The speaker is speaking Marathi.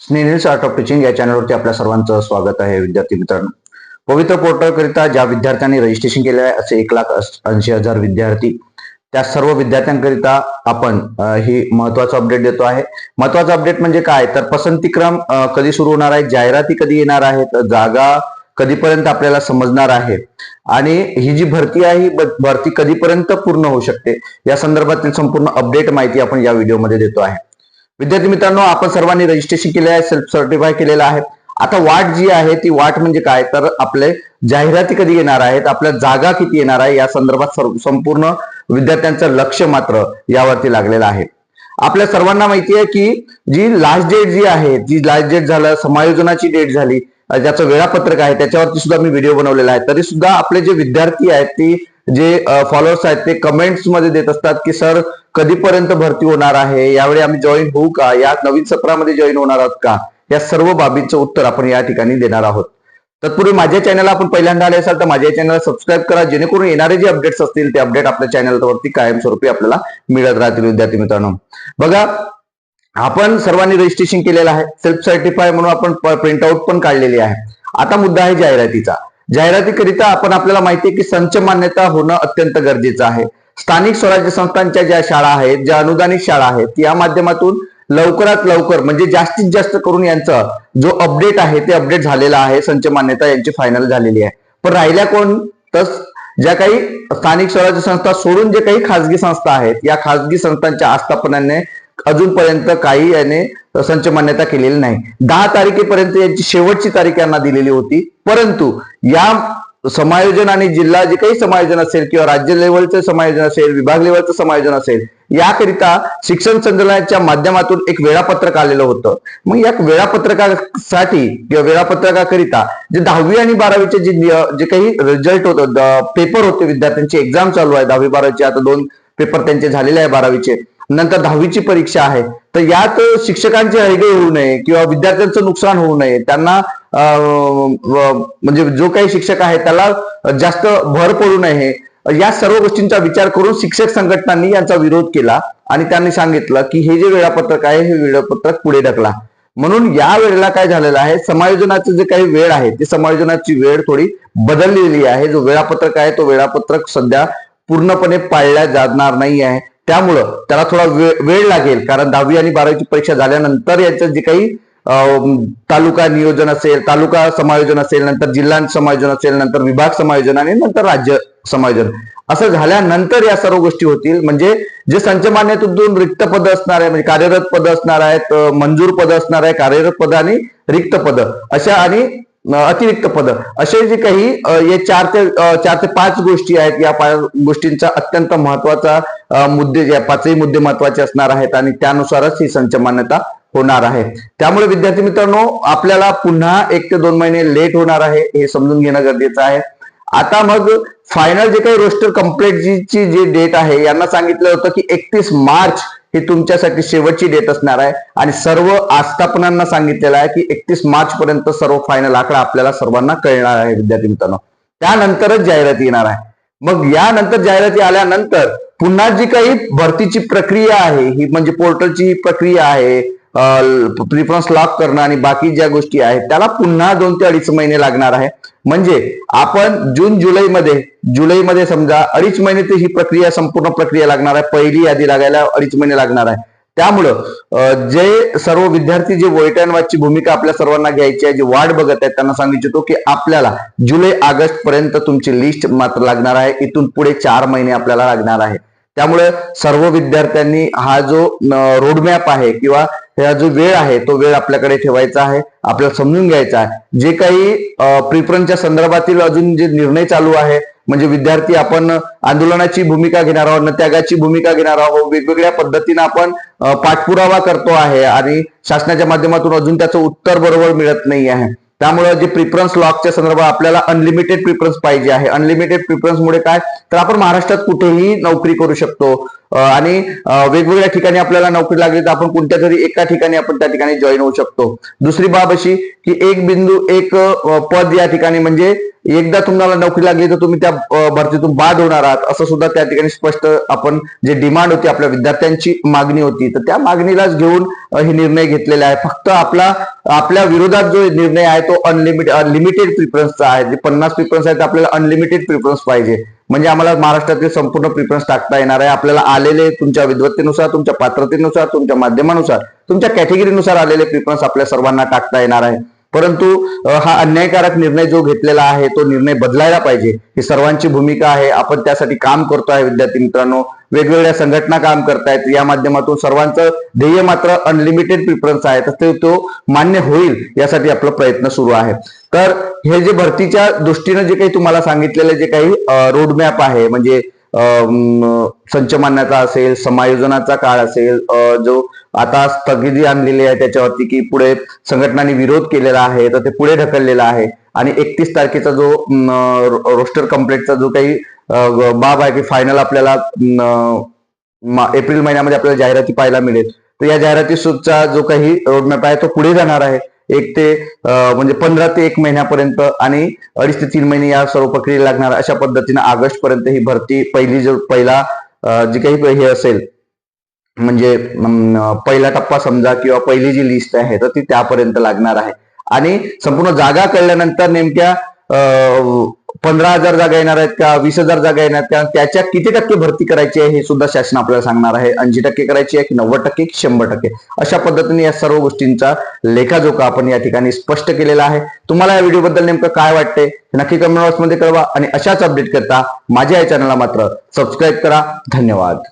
स्नेहिल आर्ट ऑफ टीचिंग या चॅनलवरती आपल्या सर्वांचं स्वागत आहे विद्यार्थी मित्रांनो. पवित्र पोर्टल करिता ज्या विद्यार्थ्यांनी रजिस्ट्रेशन केले आहे असे एक लाख ऐंशी हजार विद्यार्थी. त्या सर्व विद्यार्थ्यांकरिता आपण ही महत्वाचं अपडेट देतो आहे. महत्वाचं अपडेट म्हणजे काय? तर पसंतीक्रम कधी सुरू होणार आहे जाहिराती कधी येणार आहेत जागा कधीपर्यंत आपल्याला समजणार आहे. आणि ही जी भरती आहे ही भरती कधीपर्यंत पूर्ण होऊ शकते? या संदर्भातील संपूर्ण अपडेट माहिती आपण या व्हिडिओमध्ये देतो आहे. विद्यार्थी मित्रांनो आपण सर्वांनी रजिस्ट्रेशन केले आहे सेल्फ सर्टिफाय केलेलं आहे. आता वाट जी आहे ती वाट म्हणजे काय? तर आपले जाहिराती कधी येणार आहेत आपल्या जागा किती येणार आहे या संदर्भात संपूर्ण विद्यार्थ्यांचं लक्ष मात्र यावरती लागलेलं आहे. आपल्या सर्वांना माहिती आहे की जी लास्ट डेट जी आहे जी लास्ट डेट झालं समायोजनाची डेट झाली ज्याचं वेळापत्रक आहे त्याच्यावरती सुद्धा मी व्हिडिओ बनवलेला आहे. तरी सुद्धा आपले जे विद्यार्थी आहेत ती जे फॉलोअर्स आहेत ते कमेंट्समध्ये देत असतात की सर कधीपर्यंत भरती होणार आहे? यावेळी आम्ही जॉईन होऊ का? या नवीन सत्रामध्ये जॉईन होणार आहोत का? या सर्व बाबींचं उत्तर आपण या ठिकाणी देणार आहोत. तत्पूर्वी माझ्या चॅनलला आपण पहिल्यांदा आले असाल तर माझ्या चॅनलला सबस्क्राईब करा जेणेकरून येणारे जे अपडेट्स असतील ते अपडेट आपल्या चॅनलवरती कायमस्वरूपी आपल्याला मिळत राहतील विद्यार्थी मित्रांनो. बघा आपण सर्वांनी रजिस्ट्रेशन केलेलं आहे. सेल्फ सर्टिफाय म्हणून आपण प्रिंटआउट पण काढलेली आहे. आता मुद्दा आहे जाहिरातीचा. जाहिरातीकरिता आपण आपल्याला माहिती आहे की संच मान्यता होणं अत्यंत गरजेचं आहे. स्थानिक स्वराज्य संस्थांच्या ज्या शाळा आहेत ज्या अनुदानित शाळा आहेत या माध्यमातून लवकरात लवकर म्हणजे जास्तीत जास्त करून यांचा जो अपडेट आहे ते अपडेट झालेला आहे. संच मान्यता यांची फायनल झालेली आहे. पण राहिल्या कोण? तर ज्या काही स्थानिक स्वराज्य संस्था सोडून जे काही खासगी संस्था आहेत या खासगी संस्थांच्या आस्थापनाने अजूनपर्यंत काही याने संच मान्यता केलेली नाही. दहा तारखेपर्यंत यांची शेवटची तारीख यांना दिलेली होती. परंतु या समायोजन आणि जिल्हा जे काही समायोजन असेल किंवा राज्य लेवलचं समायोजन असेल विभाग लेवलचं समायोजन असेल याकरिता शिक्षण संचालनाच्या माध्यमातून एक वेळापत्रक आलेलं होतं. मग या वेळापत्रकासाठी किंवा वेळापत्रकाकरिता जे दहावी आणि बारावीचे जे जे काही रिझल्ट होतं पेपर होते विद्यार्थ्यांची एक्झाम चालू आहे दहावी बारावीचे. आता दोन पेपर त्यांचे झालेले आहे बारावीचे. नंतर दहावीची परीक्षा आहे. तर यात शिक्षकांची हयगय होऊ नये किंवा विद्यार्थ्यांचं नुकसान होऊ नये. त्यांना म्हणजे जो काही शिक्षक आहे त्याला जास्त भर पडू नये. या सर्व गोष्टींचा विचार करून शिक्षक संघटनांनी यांचा विरोध केला आणि त्यांनी सांगितलं की हे जे वेळापत्रक आहे हे वेळापत्रक पुढे ढकला. म्हणून या वेळेला काय झालेलं आहे समायोजनाचं जे काही वेळ आहे ती समायोजनाची वेळ थोडी बदललेली आहे. जो वेळापत्रक आहे तो वेळापत्रक सध्या पूर्णपणे पाळल्या जाणार नाही आहे. त्यामुळं त्याला थोडा वेळ वेळ लागेल. कारण दहावी आणि बारावीची परीक्षा झाल्यानंतर याचं जे काही तालुका नियोजन असेल तालुका समायोजन असेल नंतर जिल्हा समायोजन असेल नंतर विभाग समायोजन आणि नंतर राज्य समायोजन. असं झाल्यानंतर या सर्व गोष्टी होतील. म्हणजे जे संच मान्यतेतून रिक्त पद असणार आहे म्हणजे कार्यरत पद असणार आहेत मंजूर पद असणार आहे कार्यरत पद आणि रिक्त पद. अशा आणि अतिरिक्त पद. असे जे काही हे चार ते चार ते पाच गोष्टी आहेत या पाच गोष्टींचा अत्यंत महत्त्वाचा मुद्दे जे पाचही मुद्दे महत्त्वाचे असणार आहेत आणि त्यानुसारच ही संच मान्यता होणार आहे. त्यामुळे विद्यार्थी मित्रांनो आपल्याला पुन्हा एक ते दोन महिने लेट होणार आहे हे समजून घेणं गरजेचं आहे. आता मग फायनल जे काही रोस्टर कंप्लीट ची जी डेट आहे यांना सांगितलं होतं की एकतीस मार्च ही तुमच्यासाठी शेवटची डेट असणार आहे. आणि सर्व आस्थापनांना सांगितलेलं आहे की एकतीस मार्च पर्यंत सर्व फायनल आकडा आपल्याला सर्वांना कळणार आहे विद्यार्थी मित्रांनो. त्यानंतरच जाहिरात येणार आहे. मग यानंतर जाहिराती आल्यानंतर पुन्हा जी काही भरतीची प्रक्रिया आहे ही म्हणजे पोर्टलची प्रक्रिया आहे प्रिफरन्स लॉक करणं आणि बाकी ज्या गोष्टी आहेत त्याला पुन्हा दोन ते अडीच महिने लागणार आहे. म्हणजे आपण जून जुलैमध्ये जुलैमध्ये समजा अडीच महिने ते ही प्रक्रिया संपूर्ण प्रक्रिया लागणार आहे. पहिली यादी लागायला अडीच महिने लागणार आहे. त्यामुळं जे सर्व विद्यार्थी जे वॉइट अँड वॉचची भूमिका आपल्या सर्वांना घ्यायची आहे जे वाट बघत आहेत त्यांना सांगू इच्छितो की आपल्याला जुलै ऑगस्ट पर्यंत तुमची लिस्ट मात्र लागणार आहे. इथून पुढे चार महिने आपल्याला लागणार आहे. त्यामुळे सर्व विद्यार्थ्यांनी हा जो रोडमॅप आहे किंवा हा जो वेळ आहे तो वेळ आपल्याकडे ठेवायचा आहे आपल्याला समजून घ्यायचा आहे. जे काही प्रिफरन्सच्या संदर्भातील अजून जे निर्णय चालू आहे म्हणजे विद्यार्थी आपण आंदोलनाची भूमिका घेणार आहोत त्यागाची भूमिका घेणार आहोत वेगवेगळ्या पद्धतीनं आपण पाठपुरावा करतो आहे आणि शासनाच्या माध्यमातून अजून त्याचं उत्तर बरोबर मिळत नाही आहे. त्यामुळे जे प्रिफरन्स लॉकच्या संदर्भात आपल्याला अनलिमिटेड प्रिफरन्स पाहिजे आहे. अनलिमिटेड प्रिफरन्समुळे काय? तर आपण महाराष्ट्रात कुठेही नोकरी करू शकतो. आणि वेगवेगळ्या ठिकाणी आपल्याला नोकरी लागली तर आपण कोणत्या तरी एका ठिकाणी आपण त्या ठिकाणी जॉईन होऊ शकतो. दुसरी बाब अशी की एक बिंदू एक पद या ठिकाणी म्हणजे एकदा तुम्हाला नोकरी लागली तर तुम्ही त्या भरतीतून बाद होणार आहात. असं सुद्धा त्या ठिकाणी स्पष्ट आपण जे डिमांड होती आपल्या विद्यार्थ्यांची मागणी होती तर त्या मागणीलाच घेऊन हे निर्णय घेतलेले आहे फक्त आपला आपल्या विरोधात जो निर्णय आहे तो अनलिमिटेड लिमिटेड प्रिफरन्सचा आहे. जे पन्नास प्रिफरन्स आहे ते आपल्याला अनलिमिटेड प्रिफरन्स पाहिजे. म्हणजे आम्हाला महाराष्ट्रातील संपूर्ण प्रिफरन्स टाकता येणार आहे. आपल्याला आलेले तुमच्या विद्वत्तेनुसार तुमच्या पात्रतेनुसार तुमच्या माध्यमानुसार तुमच्या कॅटेगरीनुसार आलेले प्रिफरन्स आपल्या सर्वांना टाकता येणार आहे. परंतु हा अन्यायकारक निर्णय जो घेतलेला आहे तो निर्णय बदलायला पाहिजे. ही सर्वांची भूमिका आहे. आपण त्यासाठी काम करतो आहे विद्यार्थी मित्रांनो. वेगवेगळ्या संघटना काम करतायत. या माध्यमातून सर्वांचं ध्येय मात्र अनलिमिटेड प्रिफरन्स आहे. तर ते तो मान्य होईल यासाठी आपला प्रयत्न सुरू आहे. तर हे जे भरतीच्या दृष्टीनं जे काही तुम्हाला सांगितलेले जे काही रोडमॅप आहे म्हणजे संच मानण्याचा असेल समायोजनाचा काळ असेल जो आता स्थगिती आणलेली आहे त्याच्यावरती की पुढे संघटनांनी विरोध केलेला आहे तर ते पुढे ढकललेला आहे. आणि एकतीस तारखेचा जो रोस्टर कम्प्लेटचा जो काही बाब आहे की फायनल आपल्याला एप्रिल महिन्यामध्ये आपल्याला जाहिराती पाहायला मिळेल. तर या जाहिराती सुद्धा जो काही रोडमॅप आहे तो पुढे जाणार आहे. एक ते म्हणजे पंधरा ते एक महिन्यापर्यंत आणि अडीच ते तीन महिने या सर्व प्रक्रिया लागणार अशा पद्धतीने ऑगस्ट पर्यंत ही भरती पहिली जो पहिला जी काही हे असेल म्हणजे पहिला टप्पा समजा किंवा पहिली जी लिस्ट आहे तर ती त्यापर्यंत लागणार आहे. आणि संपूर्ण जागा कळल्यानंतर नेमक्या पंधरा हजार जागा येणार आहेत का वीस हजार जागा येणार का? त्याच्या किती टक्के भरती करायची आहे हे सुद्धा शासन आपल्याला सांगणार आहे. ऐंशी टक्के करायची आहे की नव्वद टक्के की शंभर टक्के? अशा पद्धतीने या सर्व गोष्टींचा लेखाजोखा आपण या ठिकाणी स्पष्ट केलेला आहे. तुम्हाला या व्हिडिओबद्दल नेमकं काय वाटते नक्की कमेंट बॉक्समध्ये कळवा आणि अशाच अपडेट करता माझ्या या चॅनलला मात्र सबस्क्राईब करा. धन्यवाद.